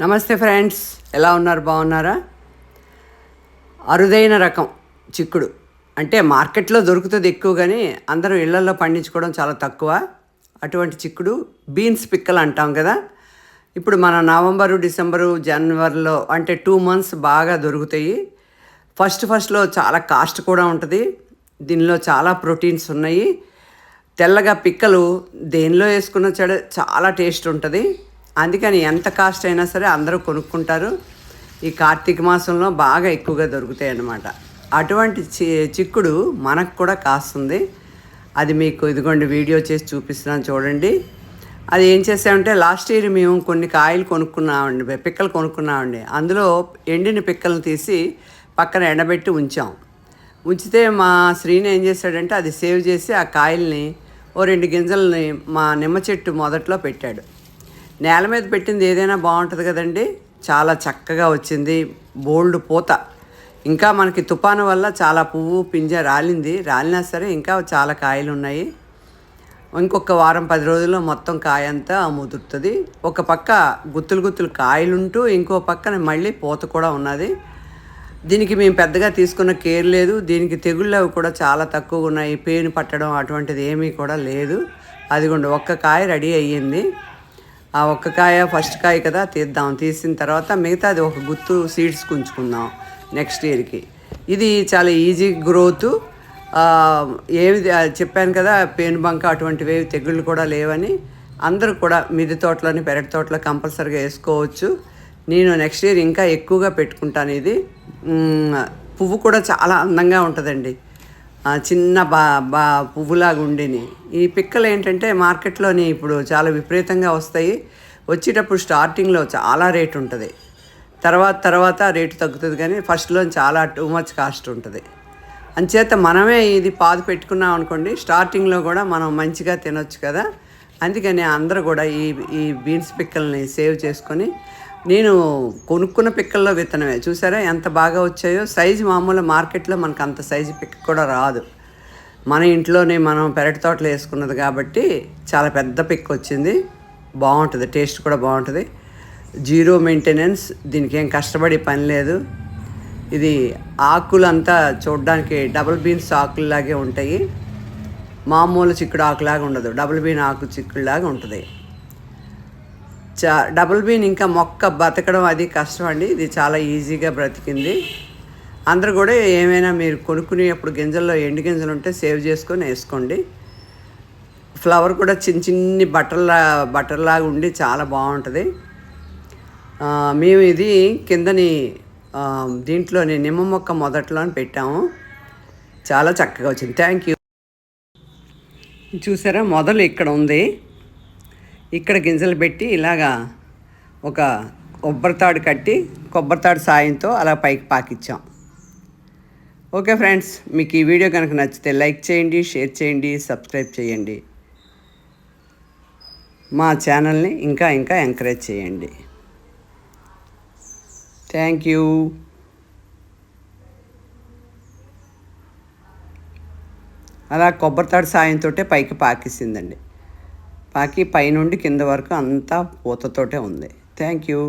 నమస్తే ఫ్రెండ్స్ ఎలా ఉన్నారు? బాగున్నారా? అరుదైన రకం చిక్కుడు. అంటే మార్కెట్లో దొరుకుతుంది ఎక్కువ కానీ అందరూ ఇళ్ళలో పండించుకోవడం చాలా తక్కువ. అటువంటి చిక్కుడు బీన్స్ పిక్కలు అంటాం కదా. ఇప్పుడు మన నవంబరు డిసెంబరు జనవరిలో అంటే టూ మంత్స్ బాగా దొరుకుతాయి. ఫస్ట్ ఫస్ట్లో చాలా కాస్ట్ కూడా ఉంటుంది. దీనిలో చాలా ప్రోటీన్స్ ఉన్నాయి. తెల్లగా పిక్కలు దేనిలో వేసుకున్న చెడ చాలా టేస్ట్ ఉంటుంది. అందుకని ఎంత కాస్ట్ అయినా సరే అందరూ కొనుక్కుంటారు. ఈ కార్తీక మాసంలో బాగా ఎక్కువగా దొరుకుతాయి అన్నమాట. అటువంటి చి చిక్కుడు మనకు కూడా కాస్తుంది. అది మీకు ఇదిగోండి వీడియో చేసి చూపిస్తున్నాను చూడండి. అది ఏం చేసామంటే లాస్ట్ ఇయర్ మేము కొన్ని కాయలు కొనుక్కున్నామండి పిక్కలు కొనుక్కున్నామండి. అందులో ఎండిన పిక్కలను తీసి పక్కన ఎండబెట్టి ఉంచాం. ఉంచితే మా శ్రీని ఏం చేశాడంటే అది సేవ్ చేసి ఆ కాయల్ని ఓ రెండు గింజల్ని మా నిమ్మ చెట్టు మొదట్లో పెట్టాడు. నేల మీద పెట్టింది ఏదైనా బాగుంటుంది కదండి. చాలా చక్కగా వచ్చింది. బోల్డ్ పూత. ఇంకా మనకి తుఫాను వల్ల చాలా పువ్వు పింజ రాలింది. రాలినా సరే ఇంకా చాలా కాయలు ఉన్నాయి. ఇంకొక వారం పది రోజుల్లో మొత్తం కాయ అంతా ముదురుతుంది. ఒక పక్క గుత్తులు గుత్తులు కాయలుంటూ ఇంకో పక్కన మళ్ళీ పూత కూడా ఉన్నది. దీనికి మేము పెద్దగా తీసుకున్న కేర్ లేదు. దీనికి తెగుళ్ళు అవి కూడా చాలా తక్కువగా ఉన్నాయి. పేను పట్టడం అటువంటిది ఏమీ కూడా లేదు. అదిగోండి ఒక్క కాయ రెడీ అయ్యింది. ఆ ఒక్క కాయ ఫస్ట్ కాయ కదా తీద్దాం. తీసిన తర్వాత మిగతాది ఒక గుత్తు సీడ్స్ ఉంచుకుందాం నెక్స్ట్ ఇయర్కి ఇది చాలా ఈజీ గ్రోత్ ఏవి చెప్పాను కదా పేను బంక అటువంటివి ఏవి తెగుళ్ళు కూడా లేవని. అందరూ కూడా మిది తోటలోని పెరటి తోటలో కంపల్సరీగా వేసుకోవచ్చు. నేను నెక్స్ట్ ఇయర్ ఇంకా ఎక్కువగా పెట్టుకుంటాను ఇది. పువ్వు కూడా చాలా అందంగా ఉంటుందండి. చిన్న బా బా పువ్వులాగా ఉండిని. ఈ పిక్కలు ఏంటంటే మార్కెట్లోని ఇప్పుడు చాలా విపరీతంగా వస్తాయి. వచ్చేటప్పుడు స్టార్టింగ్లో చాలా రేట్ ఉంటుంది. తర్వాత తర్వాత రేటు తగ్గుతుంది కానీ ఫస్ట్లో చాలా టూ మచ్ కాస్ట్ ఉంటుంది. అంచేత మనమే ఇది పాదు పెట్టుకున్నాం అనుకోండి స్టార్టింగ్లో కూడా మనం మంచిగా తినొచ్చు కదా. అందుకని అందరూ కూడా ఈ ఈ బీన్స్ పిక్కల్ని సేవ్ చేసుకొని నేను కొనుక్కున్న పిక్కల్లో విత్తనమే. చూసారా ఎంత బాగా వచ్చాయో? సైజు మామూలు మార్కెట్లో మనకు అంత సైజు పిక్క కూడా రాదు. మన ఇంట్లోనే మనం పెరటి తోటలో వేసుకున్నది కాబట్టి చాలా పెద్ద పిక్ వచ్చింది. బాగుంటుంది టేస్ట్ కూడా బాగుంటుంది. జీరో మెయింటెనెన్స్ దీనికి ఏం కష్టపడి పని లేదు. ఇది ఆకులు అంతా చూడడానికి డబుల్ బీన్స్ ఆకుల్లాగే ఉంటాయి. మామూలు చిక్కుడు ఆకులాగా ఉండదు డబుల్ బీన్ ఆకు చిక్కుడులాగా ఉంటుంది. చా డబుల్ బీన్ ఇంకా మొక్క బతకడం అది కష్టం అండి. ఇది చాలా ఈజీగా బ్రతికింది. అందరూ కూడా ఏమైనా మీరు కొనుక్కునేప్పుడు గింజల్లో ఎండు గింజలు ఉంటే సేవ్ చేసుకొని వేసుకోండి. ఫ్లవర్ కూడా చిన్న చిన్ని బట్టర్లా బట్టర్లాగా ఉండి చాలా బాగుంటుంది. మేము ఇది కిందని దీంట్లోని నిమ్మ మొక్క మొదట్లో పెట్టాము. చాలా చక్కగా వచ్చింది. Thank you. చూసారా? మొదలు ఇక్కడ ఉంది. ఇక్కడ గింజలు పెట్టి ఇలాగా ఒక కొబ్బరితాడు కట్టి కొబ్బరితాడు సాయంతో అలా పైకి పాకిచ్చాం. ఓకే ఫ్రెండ్స్ మీకు ఈ వీడియో కనుక నచ్చితే లైక్ చేయండి షేర్ చేయండి సబ్స్క్రైబ్ చేయండి. మా ఛానల్ని ఇంకా ఇంకా ఎంకరేజ్ చేయండి. Thank you. అలా కొబ్బరితాడు సాయంతో పైకి పాకిసిందండి. పాకి పైనుండి కింద వరకు అంతా పూతతోటే ఉంది. Thank you.